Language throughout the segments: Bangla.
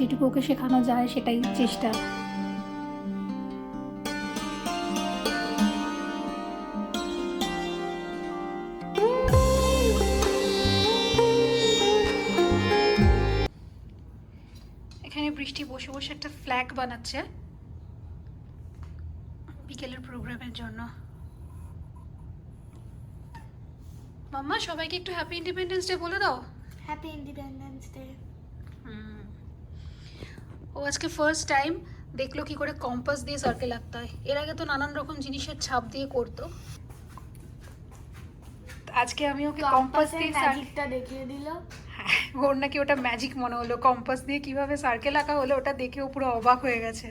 যেটুকু ওকে শেখানো যায় সেটাই চেষ্টা। এখানে বৃষ্টি বসে বসে একটা ফ্ল্যাগ বানাচ্ছে। বিকেলের প্রোগ্রামের জন্য। মাম্মা সবাইকে একটু হ্যাপি ইন্ডিপেন্ডেন্স ডে বলে দাও। হ্যাপি ইন্ডিপেন্ডেন্স ডে হুম। ও আজকে ফার্স্ট টাইম দেখল কি করে কম্পাস দিয়ে সার্কেল আঁকতে হয়। এর আগে তো নানান রকম জিনিসের ছাপ দিয়ে করতো। আজকে আমি ওকে কম্পাস দিয়ে সার্কেল ম্যাজিকটা দেখিয়ে দিল। ওর নাকি ওটা ম্যাজিক মনে হলো। কম্পাস দিয়ে কীভাবে সার্কেল আঁকা হলো ওটা দেখেও পুরো অবাক হয়ে গেছে।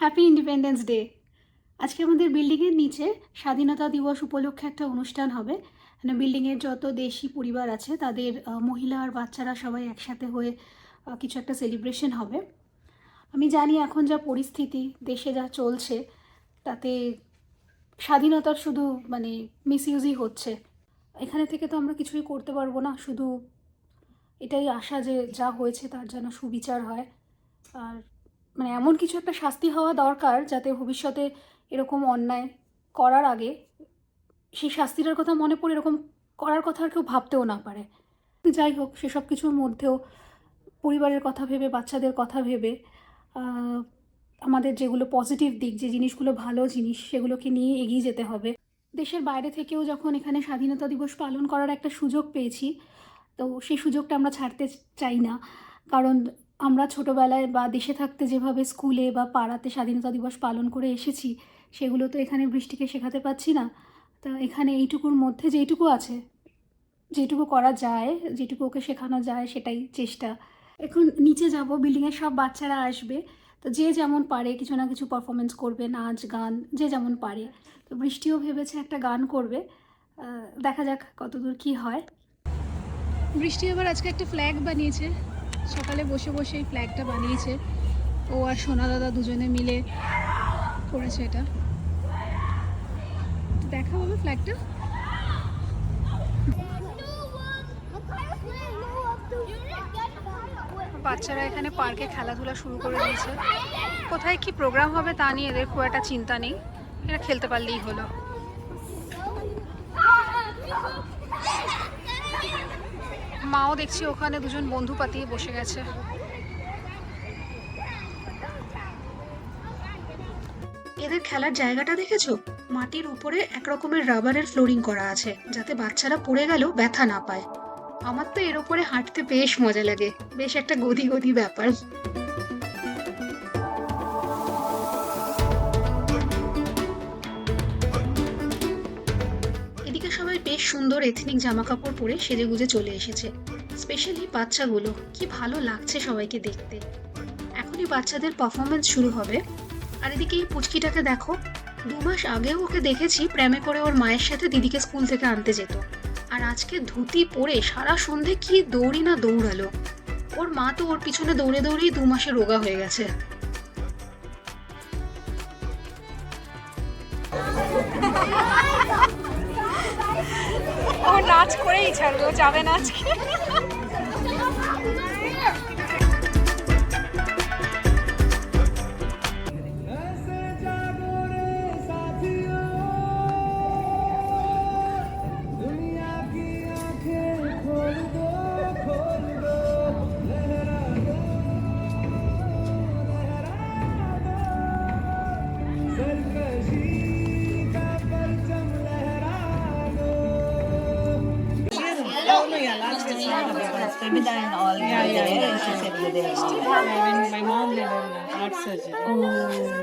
হ্যাপি ইন্ডিপেন্ডেন্স ডে আজকে আমাদের বিল্ডিংয়ের নিচে স্বাধীনতা দিবস উপলক্ষে একটা অনুষ্ঠান হবে। মানে বিল্ডিংয়ের যত দেশি পরিবার আছে তাদের মহিলা আর বাচ্চারা সবাই একসাথে হয়ে কিছু একটা সেলিব্রেশন হবে। আমি জানি এখন যা পরিস্থিতি, দেশে যা চলছে, তাতে স্বাধীনতার শুধু মানে মিসইউজই হচ্ছে। এখানে থেকে তো আমরা কিছুই করতে পারব না, শুধু এটাই আশা যে যা হয়েছে তার যেন সুবিচার হয়। আর মানে এমন কিছু একটা শাস্তি হওয়া দরকার যাতে ভবিষ্যতে এরকম অন্যায় করার আগে সেই শাস্তিটার কথা মনে পড়ে এরকম করার কথা আর কেউ ভাবতেও না পারে। যাই হোক, সেসব কিছুর মধ্যেও পরিবারের কথা ভেবে, বাচ্চাদের কথা ভেবে আমাদের যেগুলো পজিটিভ দিক, যে জিনিসগুলো ভালো জিনিস, সেগুলোকে নিয়ে এগিয়ে যেতে হবে। দেশের বাইরে থেকেও যখন এখানে স্বাধীনতা দিবস পালন করার একটা সুযোগ পেয়েছি, তো সেই সুযোগটা আমরা ছাড়তে চাই না। কারণ আমরা ছোটোবেলায় বা দেশে থাকতে যেভাবে স্কুলে বা পাড়াতে স্বাধীনতা দিবস পালন করে এসেছি, সেগুলো তো এখানে বৃষ্টিকে শেখাতে পাচ্ছি না। তা এখানে এইটুকুর মধ্যে যেইটুকু আছে, যেটুকু করা যায়, যেটুকু ওকে শেখানো যায়, সেটাই চেষ্টা। এখন নিচে যাব বিল্ডিংয়ের সব বাচ্চারা আসবে। তো যে যেমন পারে কিছু না কিছু পারফরমেন্স করবে, নাচ, গান, যে যেমন পারে। তো বৃষ্টিও ভেবেছে একটা গান করবে। দেখা যাক কতদূর কি হয়। বৃষ্টি এবার আজকে একটা ফ্ল্যাগ বানিয়েছে। সকালে বসে বসে এই ফ্ল্যাগটা বানিয়েছে। ও আর সোনা দাদা দুজনে মিলে করেছে এটা। দেখা হবে ফ্ল্যাগটা বাচ্চারা এখানে পার্কে খেলাধুলা শুরু করে দিয়েছে। কোথায় কি প্রোগ্রাম হবে তা নিয়ে এদের খুব একটা চিন্তা নেই। এরা খেলতে পারলেই হলো। মাও দেখছি ওখানে দুজন বন্ধু পাতিয়ে বসে গেছে। এদের খেলার জায়গাটা দেখেছ? মাটির উপরে এক রকমের রাবারের ফ্লোরিং করা আছে, যাতে বাচ্চারা পড়ে গেলেও ব্যথা না পায়। আমার তো এর উপরে হাঁটতে বেশ মজা লাগে। বেশ একটা গদি গদি ব্যাপার। এদিকে সবাই বেশ সুন্দর এথনিক জামা কাপড় পরে সেজে গুজে চলে এসেছে। স্পেশালি বাচ্চাগুলো, কি ভালো লাগছে সবাইকে দেখতে। এখনই বাচ্চাদের পারফরমেন্স শুরু হবে। আর এদিকে এই পুচকিটাকে দেখো, দু মাস আগেও ওকে দেখেছি প্রেমে করে ওর মায়ের সাথে দিদিকে স্কুল থেকে আনতে যেত। আর আজকে ধুতি পরে সারা সন্ধে কি দৌড়ি না দৌড়ালো? ওর মা তো ওর পিছনে দৌড়ে দৌড়েই দু মাসে রোগা হয়ে গেছে। ও নাচ করেই ছাড়বে ও যাবে না আজকে। Maybe and all. Yeah, yeah, yeah. She said my mom had an heart surgery. Oh,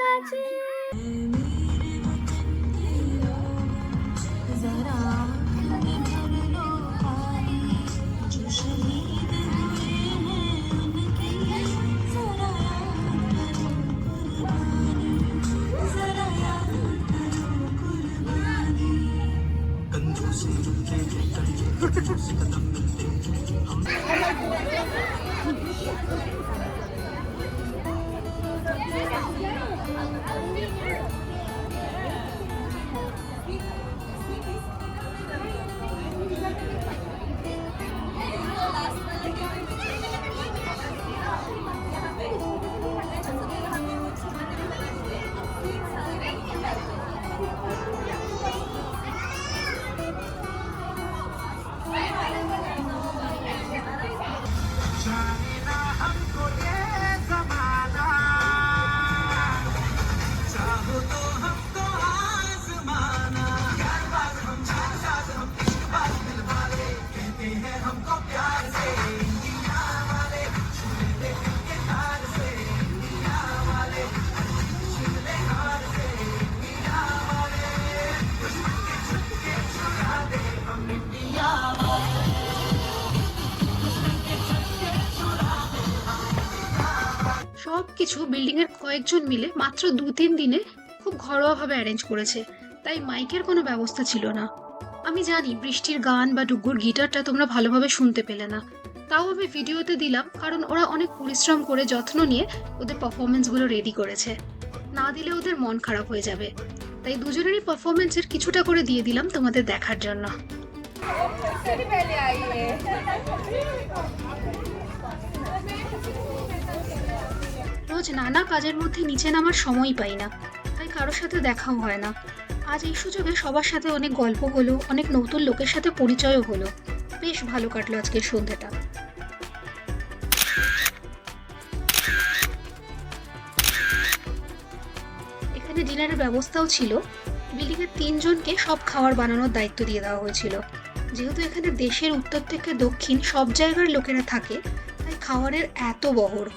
কাছে 한글자막 by 한효정 সব কিছু বিল্ডিংয়ের কয়েকজন মিলে মাত্র দু তিন দিনে খুব ঘরোয়াভাবে অ্যারেঞ্জ করেছে। তাই মাইকের কোনো ব্যবস্থা ছিল না। আমি জানি বৃষ্টির গান বা ডুগুর গিটারটা তোমরা ভালোভাবে শুনতে পেলে না। তাও আমি ভিডিওতে দিলাম কারণ ওরা অনেক পরিশ্রম করে যত্ন নিয়ে ওদের পারফরমেন্সগুলো রেডি করেছে। না দিলে ওদের মন খারাপ হয়ে যাবে। তাই দুজনেরই পারফরমেন্সের কিছুটা করে দিয়ে দিলাম তোমাদের দেখার জন্য। রোজ নানা কাজের মধ্যে নিচে নামার সময় পাই না। তাই কারোর সাথে দেখাও হয় না। আজ এই সুযোগে সবার সাথে অনেক গল্প হলো, অনেক নতুন লোকের সাথে পরিচয়ও হলো। বেশ ভালো কাটলো আজকের সন্ধ্যেটা। এখানে ডিনারের ব্যবস্থাও ছিল। বিল্ডিংয়ের তিনজনকে সব খাবার বানানোর দায়িত্ব দিয়ে দেওয়া হয়েছিল। যেহেতু এখানে দেশের উত্তর থেকে দক্ষিণ সব জায়গার লোকেরা থাকে, তাই খাবারের এত বহর।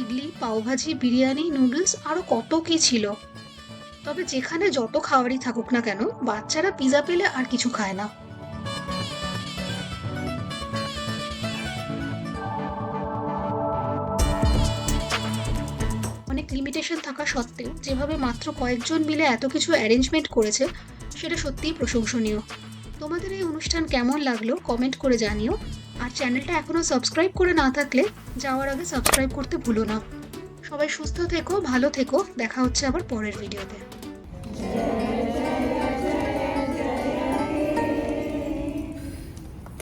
ইডলি, পাওভাজি, বিরিয়ানি, নুডলস আরও কত কী ছিল। তবে যেখানে যত খাবারই থাকুক না কেন, বাচ্চারা পিৎজা পেলে আর কিছু খায় না। অনেক লিমিটেশন থাকা সত্ত্বেও, যেভাবে মাত্র কয়েকজন মিলে এত কিছু অ্যারেঞ্জমেন্ট করেছে, সেটা সত্যিই প্রশংসনীয়। তোমাদের এই অনুষ্ঠান কেমন লাগল কমেন্ট করে জানিও। আর চ্যানেলটা এখনও সাবস্ক্রাইব করে না থাকলে যাওয়ার আগে সাবস্ক্রাইব করতে ভুলো না। সবাই সুস্থ থেকো, ভালো থেকো। দেখা হচ্ছে আবার পরের ভিডিওতে।